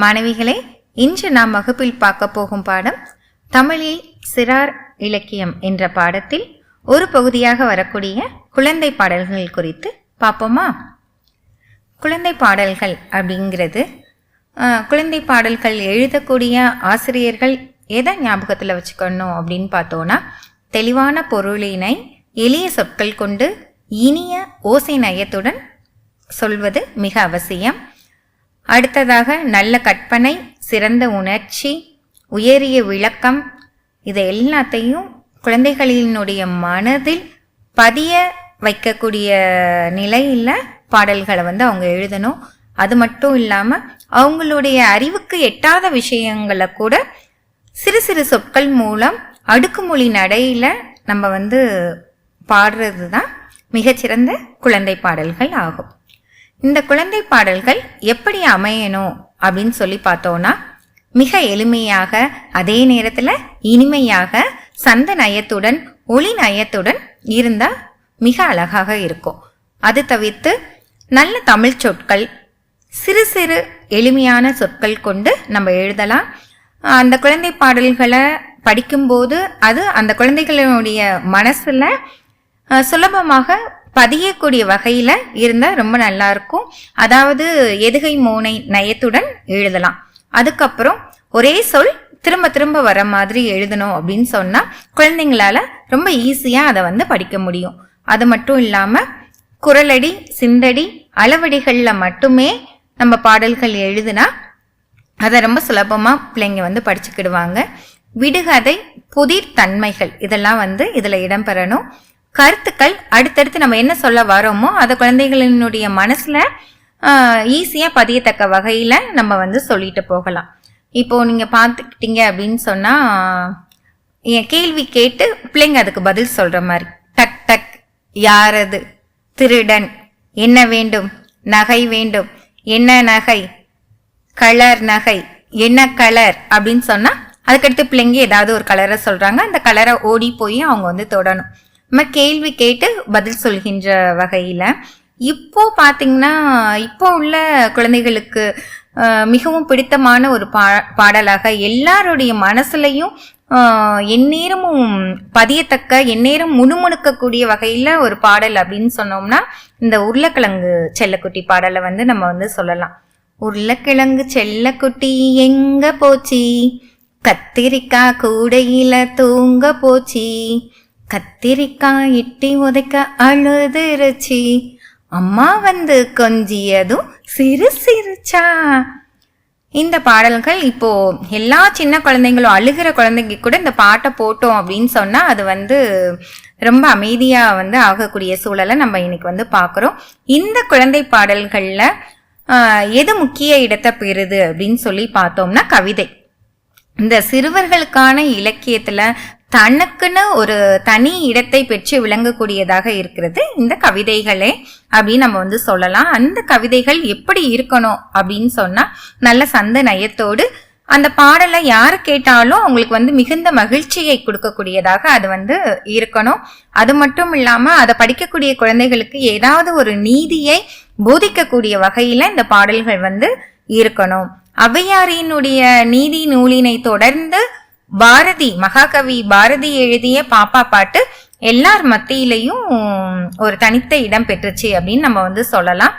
மாணவிகளே இன்று நாம் வகுப்பில் பார்க்க போகும் பாடம் தமிழில் சிறார் இலக்கியம் என்ற பாடத்தில் ஒரு பகுதியாக வரக்கூடிய குழந்தை பாடல்கள் குறித்து பார்ப்போமா? குழந்தை பாடல்கள் அப்படிங்கிறது குழந்தை பாடல்கள் எழுதக்கூடிய ஆசிரியர்கள் எதை ஞாபகத்தில் வச்சுக்கணும் அப்படின்னு பார்த்தோன்னா தெளிவான பொருளினை எளிய சொற்கள் கொண்டு இனிய ஓசை நயத்துடன் சொல்வது மிக அவசியம். அடுத்ததாக நல்ல கற்பனை சிறந்த உணர்ச்சி உயரிய விளக்கம் இது எல்லாத்தையும் குழந்தைகளினுடைய மனதில் பதிய வைக்கக்கூடிய நிலையில் பாடல்களை வந்து அவங்க எழுதணும். அது மட்டும் இல்லாமல் அவங்களுடைய அறிவுக்கு எட்டாத விஷயங்களை கூட சிறு சிறு சொற்கள் மூலம் அடுக்குமொழி நடையில் நம்ம வந்து பாடுறது தான் மிகச்சிறந்த குழந்தை பாடல்கள் ஆகும். இந்த குழந்தை பாடல்கள் எப்படி அமையணும் அப்படின்னு சொல்லி பார்த்தோன்னா மிக எளிமையாக அதே நேரத்தில் இனிமையாக சந்த நயத்துடன் ஒளி நயத்துடன் இருந்தால் மிக அழகாக இருக்கும். அது தவிர்த்து நல்ல தமிழ் சொற்கள் சிறு சிறு எளிமையான சொற்கள் கொண்டு நம்ம எழுதலாம். அந்த குழந்தை பாடல்களை படிக்கும்போது அது அந்த குழந்தைகளுடைய மனசில் சுலபமாக பதியக்கூடிய வகையில் இருந்தால் ரொம்ப நல்லா இருக்கும் அதாவது எதுகை மூனை நயத்துடன் எழுதலாம். அதுக்கப்புறம் ஒரே சொல் திரும்ப திரும்ப வர மாதிரி எழுதணும் அப்படின்னு சொன்னால் குழந்தைங்களால ரொம்ப ஈஸியாக அதை வந்து படிக்க முடியும். அது மட்டும் இல்லாமல் குரலடி சிந்தடி அளவடிகளில் மட்டுமே நம்ம பாடல்கள் எழுதுனா அதை ரொம்ப சுலபமாக பிள்ளைங்க வந்து படிச்சுக்கிடுவாங்க. விடுகதை புதிர் தன்மைகள் இதெல்லாம் வந்து இதில் இடம்பெறணும். கருத்துக்கள் அடுத்தடுத்து நம்ம என்ன சொல்ல வரோமோ அதை குழந்தைகளினுடைய மனசில் ஈஸியாக பதியத்தக்க வகையில் நம்ம வந்து சொல்லிட்டு போகலாம். இப்போது நீங்கள் பார்த்துக்கிட்டீங்க அப்படின்னு சொன்னால் என் கேள்வி கேட்டு பிள்ளைங்க அதுக்கு பதில் சொல்கிற மாதிரி. டக் டக் யாரது? திருடன். என்ன வேண்டும்? நகை வேண்டும். என்ன நகை? கலர் நகை. என்ன கலர்? அப்படின்னு சொன்னா அதுக்கடுத்து பிள்ளைங்க ஏதாவது ஒரு கலரை சொல்றாங்க. அந்த கலரை ஓடி போய் அவங்க வந்து தொடணும். நம்ம கேள்வி கேட்டு பதில் சொல்கின்ற வகையில். இப்போ பார்த்தீங்கன்னா இப்போ உள்ள குழந்தைகளுக்கு மிகவும் பிடித்தமான ஒரு பா பாடலாக எல்லாருடைய மனசுலையும் எந்நேரமும் பதியத்தக்க எந்நேரம் முணுமுணுக்கக்கூடிய வகையில் ஒரு பாடல் அப்படின்னு சொன்னோம்னா இந்த உருளைக்கிழங்கு செல்லக்குட்டி பாடலை வந்து நம்ம வந்து சொல்லலாம். உருளைக்கிழங்கு செல்லக்குட்டி எங்க போச்சு? கத்திரிக்காய் கூடையில தூங்க போச்சு? கத்திரிக்காய் இட்டி உதைக்க அழுதுருச்சி. அம்மா வந்து கொஞ்சியதும் சிறு சிரிச்சா இந்த பாடல்கள் இப்போ எல்லா சின்ன குழந்தைங்களும் அழுகிற குழந்தைங்க கூட இந்த பாட்டை போட்டோம் அப்படின்னு சொன்னால் அது வந்து ரொம்ப அமைதியாக வந்து ஆகக்கூடிய சூழலை நம்ம இன்னைக்கு வந்து பார்க்குறோம் இந்த குழந்தை பாடல்களில் எது முக்கிய இடத்தை பெறுது அப்படின்னு சொல்லி பார்த்தோம்னா கவிதை. இந்த சிறுவர்களுக்கான இலக்கியத்தில் தனக்குன்னு ஒரு தனி இடத்தை பெற்று விளங்கக்கூடியதாக இருக்கிறது இந்த கவிதைகளே அப்படின்னு நம்ம வந்து சொல்லலாம். அந்த கவிதைகள் எப்படி இருக்கணும் அப்படின்னு சொன்னா நல்ல சந்த நயத்தோடு அந்த பாடலை யார் கேட்டாலும் அவங்களுக்கு வந்து மிகுந்த மகிழ்ச்சியை கொடுக்கக்கூடியதாக அது வந்து இருக்கணும். அது மட்டும் இல்லாம அதை படிக்கக்கூடிய குழந்தைகளுக்கு ஏதாவது ஒரு நீதியை போதிக்கக்கூடிய வகையில இந்த பாடல்கள் வந்து இருக்கணும். ஔவையாரினுடைய நீதி நூலினை தொடர்ந்து பாரதி மகாகவி பாரதி எழுதிய பாப்பா பாட்டு எல்லார் மத்தியிலையும் ஒரு தனித்த இடம் பெற்றுச்சு அப்படின்னு நம்ம வந்து சொல்லலாம்.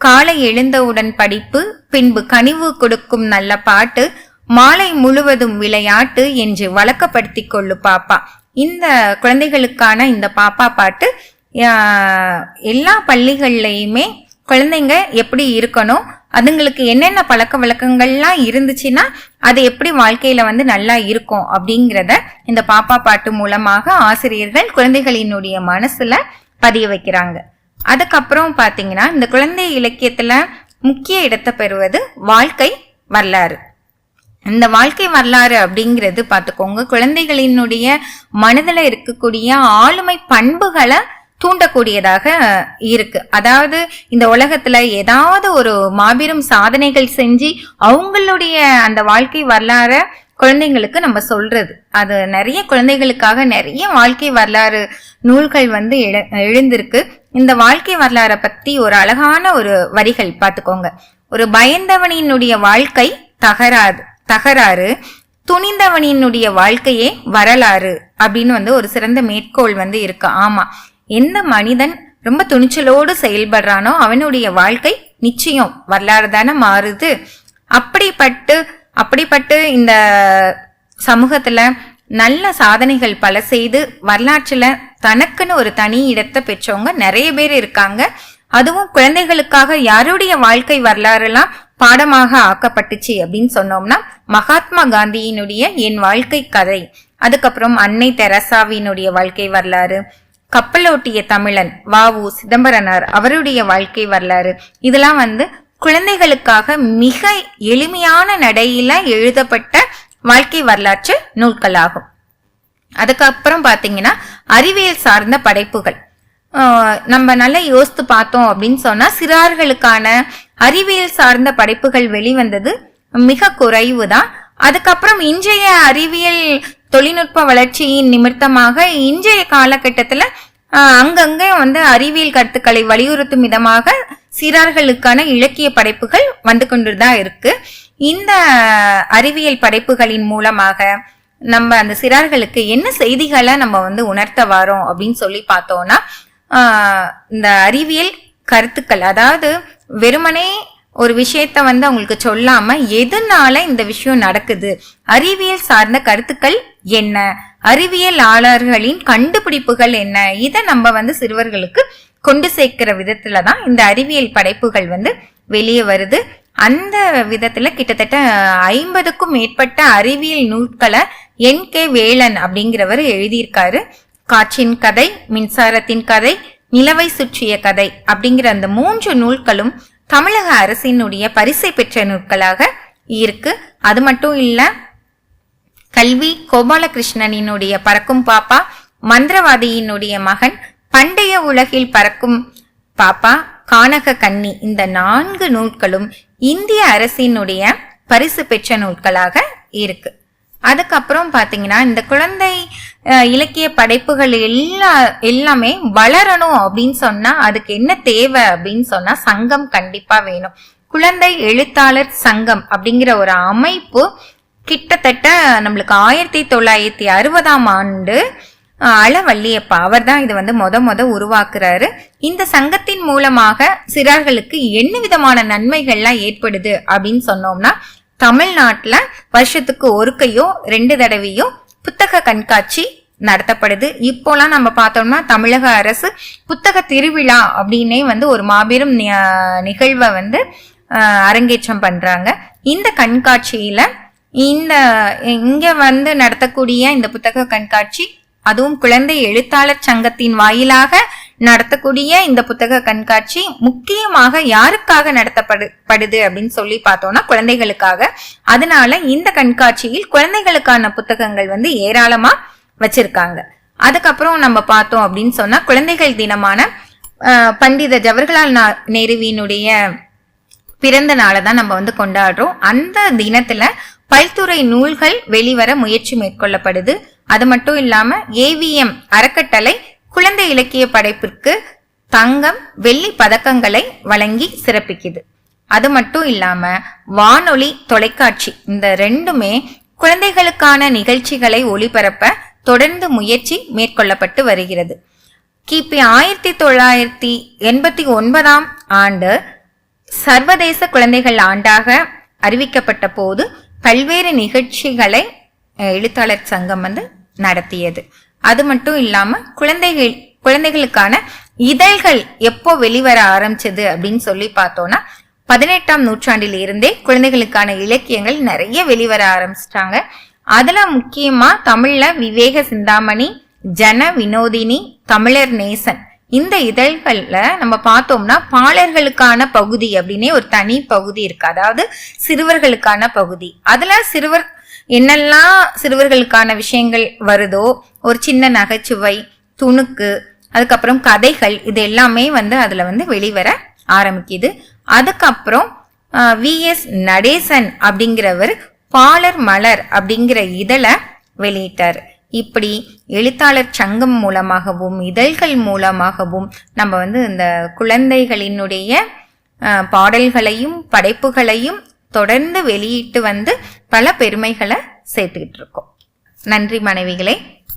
காலை எழுந்தவுடன் படிப்பு பின்பு கனிவு கொடுக்கும் நல்ல பாட்டு மாலை முழுவதும் விளையாட்டு என்று வழக்கப்படுத்தி கொள்ளு பாப்பா. இந்த குழந்தைகளுக்கான இந்த பாப்பா பாட்டு எல்லா பள்ளிகள்லையுமே குழந்தைங்க எப்படி இருக்கணும் அதுங்களுக்கு என்னென்ன பழக்க வழக்கங்கள்லாம் இருந்துச்சுன்னா அது எப்படி வாழ்க்கையில வந்து நல்லா இருக்கும் அப்படிங்கிறத இந்த பாப்பா பாட்டு மூலமாக ஆசிரியர்கள் குழந்தைகளினுடைய மனசுல பதிய வைக்கிறாங்க. அதுக்கப்புறம் பாத்தீங்கன்னா இந்த குழந்தை இலக்கியத்துல முக்கிய இடத்தை பெறுவது வாழ்க்கை வரலாறு. இந்த வாழ்க்கை வரலாறு அப்படிங்கிறது பார்த்துக்கோங்க குழந்தைகளினுடைய மனதில் இருக்கக்கூடிய ஆளுமை பண்புகளை தூண்டக்கூடியதாக இருக்கு. அதாவது இந்த உலகத்துல ஏதாவது ஒரு மாபெரும் சாதனைகள் செஞ்சு அவங்களுடைய அந்த வாழ்க்கை வரலாற குழந்தைங்களுக்கு நம்ம சொல்றது. அது நிறைய குழந்தைகளுக்காக நிறைய வாழ்க்கை வரலாறு நூல்கள் வந்து எழுந்திருக்கு. இந்த வாழ்க்கை வரலாறை பத்தி ஒரு அழகான ஒரு வரிகள் பார்த்துக்கோங்க ஒரு பயந்தவனினுடைய வாழ்க்கை தகராறு தகராறு துணிந்தவனினுடைய வாழ்க்கையே வரலாறு அப்படின்னு வந்து ஒரு சிறந்த மேற்கோள் வந்து இருக்கு. ஆமா. எந்த மனிதன் ரொம்ப துணிச்சலோடு செயல்படுறானோ அவனுடைய வாழ்க்கை நிச்சயம் வரலாறு தானே மாறுது. அப்படிப்பட்டு அப்படிப்பட்டு இந்த சமூகத்துல நல்ல சாதனைகள் பல செய்து வரலாற்றுல தனக்குன்னு ஒரு தனி இடத்தை பெற்றவங்க நிறைய பேர் இருக்காங்க. அதுவும் குழந்தைகளுக்காக யாருடைய வாழ்க்கை வரலாறுலாம் பாடமாக ஆக்கப்பட்டுச்சு அப்படின்னு சொன்னோம்னா மகாத்மா காந்தியினுடைய என் வாழ்க்கை கதை அதுக்கப்புறம் அன்னை தெரசாவினுடைய வாழ்க்கை வரலாறு கப்பலோட்டிய தமிழன் வாவு சிதம்பரனார் அவருடைய வாழ்க்கை வரலாறு. இதெல்லாம் வந்து குழந்தைகளுக்காக மிக எளிமையான நடையில எழுதப்பட்ட வாழ்க்கை வரலாற்று நூல்களாகும். அதுக்கப்புறம் பாத்தீங்கன்னா அறிவியல் சார்ந்த படைப்புகள். நம்ம நல்லா யோசித்து பார்த்தோம் அப்படின்னு சொன்னா சிறார்களுக்கான அறிவியல் சார்ந்த படைப்புகள் வெளிவந்தது மிக குறைவு தான் அதுக்கப்புறம் இன்றைய அறிவியல் தொழில்நுட்ப வளர்ச்சியின் நிமித்தமாக இன்றைய காலகட்டத்தில் அங்கங்கே வந்து அறிவியல் கருத்துக்களை வலியுறுத்தும் விதமாக சிறார்களுக்கான இலக்கிய படைப்புகள் வந்து கொண்டுதான் இருக்கு. இந்த அறிவியல் படைப்புகளின் மூலமாக நம்ம அந்த சிறார்களுக்கு என்ன செய்திகளை நம்ம வந்து உணர்த்த வரோம் அப்படின்னு சொல்லி பார்த்தோம்னா இந்த அறிவியல் கருத்துக்கள் அதாவது வெறுமனே ஒரு விஷயத்த வந்து அவங்களுக்கு சொல்லாம எதனால இந்த விஷயம் நடக்குது? அறிவியல் சார்ந்த கருத்துக்கள் என்ன? அறிவியலாளர்களின் கண்டுபிடிப்புகள் என்ன? இதை நம்ம வந்து சிறுவர்களுக்கு கொண்டு சேர்க்கிற விதத்துல தான் இந்த அறிவியல் படைப்புகள் வந்து வெளியே வருது. அந்த விதத்துல கிட்டத்தட்ட ஐம்பதுக்கும் மேற்பட்ட அறிவியல் நூல்களை என் கே வேலன் அப்படிங்கிறவர் எழுதியிருக்காரு. காற்றின் கதை மின்சாரத்தின் கதை நிலவை சுற்றிய கதை அப்படிங்கிற அந்த மூன்று நூல்களும் தமிழக அரசினுடைய பரிசை பெற்ற நூல்களாக இருக்கு. அது மட்டும் இல்ல கல்வி கோபாலகிருஷ்ணனினுடைய பறக்கும் பாப்பா மந்திரவாதியினுடைய மகன் பண்டைய உலகில் பறக்கும் பாப்பா கானக கன்னி. இந்த நான்கு நூல்களும் இந்திய அரசினுடைய பரிசு பெற்ற நூல்களாக இருக்கு. அதுக்கப்புறம் பார்த்தீங்கன்னா இந்த குழந்தை இலக்கிய படைப்புகள் எல்லா எல்லாமே வளரணும் அப்படின்னு சொன்னா அதுக்கு என்ன தேவை அப்படின்னு சொன்னா சங்கம் கண்டிப்பா வேணும். குழந்தை எழுத்தாளர் சங்கம் அப்படிங்கிற ஒரு அமைப்பு கிட்டத்தட்ட நம்மளுக்கு ஆயிரத்தி தொள்ளாயிரத்தி அறுபதாம் ஆண்டு அளவள்ளியப்பா அவர் தான் இது வந்து மொத மொத உருவாக்குறாரு. இந்த சங்கத்தின் மூலமாக சிறார்களுக்கு என்ன விதமான நன்மைகள்லாம் ஏற்படுது அப்படின்னு சொன்னோம்னா தமிழ்நாட்டில் வருஷத்துக்கு ஒருக்கையோ ரெண்டு தடவையோ புத்தக கண்காட்சி நடத்தப்படுது. இப்போலாம் நம்ம பார்த்தோம்னா தமிழக அரசு புத்தக திருவிழா அப்படின்னே வந்து ஒரு மாபெரும் நிகழ்வை வந்து அரங்கேற்றம் பண்றாங்க. இந்த கண்காட்சியில இந்த இங்க வந்து நடத்தக்கூடிய இந்த புத்தக கண்காட்சி அதுவும் குழந்தை எழுத்தாளர் சங்கத்தின் வாயிலாக நடத்தக்கூடிய இந்த புத்தக கண்காட்சி முக்கியமாக யாருக்காக நடத்தப்படுது அப்படின்னு சொல்லி பார்த்தோம்னா குழந்தைகளுக்காக. அதனால இந்த கண்காட்சியில் குழந்தைகளுக்கான புத்தகங்கள் வந்து ஏராளமா வச்சிருக்காங்க. அதுக்கப்புறம் நம்ம பார்த்தோம் அப்படின்னு சொன்னா குழந்தைகள் தினமான பண்டித ஜவஹர்லால் நேருவினுடைய பிறந்த நாளை தான் நம்ம வந்து கொண்டாடுறோம். அந்த தினத்துல பல்துறை நூல்கள் வெளிவர முயற்சி மேற்கொள்ளப்படுது. அது மட்டும் இல்லாம ஏவிஎம் அறக்கட்டளை குழந்தை இலக்கிய படைப்பிற்கு தங்கம் வெள்ளி பதக்கங்களை வழங்கி சிறப்பிக்குது. அது மட்டும் இல்லாம வானொலி தொலைக்காட்சி இந்த ரெண்டுமே குழந்தைகளுக்கான நிகழ்ச்சிகளை ஒளிபரப்ப தொடர்ந்து முயற்சி மேற்கொள்ளப்பட்டு வருகிறது. கிபி ஆயிரத்தி தொள்ளாயிரத்தி எண்பத்தி ஒன்பதாம் ஆண்டு சர்வதேச குழந்தைகள் ஆண்டாக அறிவிக்கப்பட்ட போது பல்வேறு நிகழ்ச்சிகளை எழுத்தாளர் சங்கம் வந்து நடத்தியது. அது மட்டும் இல்லாம குழந்தைகள் குழந்தைகளுக்கான இதழ்கள் எப்போ வெளிவர ஆரம்பிச்சது அப்படின்னு சொல்லி பார்த்தோம்னா பதினெட்டாம் நூற்றாண்டில் இருந்தே குழந்தைகளுக்கான இலக்கியங்கள் நிறைய வெளிவர ஆரம்பிச்சிட்டாங்க. அதுல முக்கியமா தமிழ்ல விவேக சிந்தாமணி ஜன வினோதினி தமிழர் நேசன். இந்த இதழ்கள்ல நம்ம பார்த்தோம்னா பாலர்களுக்கான பகுதி அப்படின்னே ஒரு தனி பகுதி இருக்கு. அதாவது சிறுவர்களுக்கான பகுதி. அதுல சிறுவர் என்னெல்லாம் சிறுவர்களுக்கான விஷயங்கள் வருதோ ஒரு சின்ன நகைச்சுவை துணுக்கு அதுக்கப்புறம் கதைகள் இது எல்லாமே வந்து அதில் வந்து வெளிவர ஆரம்பிக்குது. அதுக்கப்புறம் வி. எஸ். நடேசன் அப்படிங்கிறவர் பாலர் மலர் அப்படிங்கிற இதழை வெளியிட்டார். இப்படி எழுத்தாளர் சங்கம் மூலமாகவும் இதழ்கள் மூலமாகவும் நம்ம வந்து இந்த குழந்தைகளினுடைய பாடல்களையும் படைப்புகளையும் தொடர்ந்து வெளியிட்டு வந்து பல பெருமைகளை சேர்த்துக்கிட்டு இருக்கோம். நன்றி மனைவிகளே.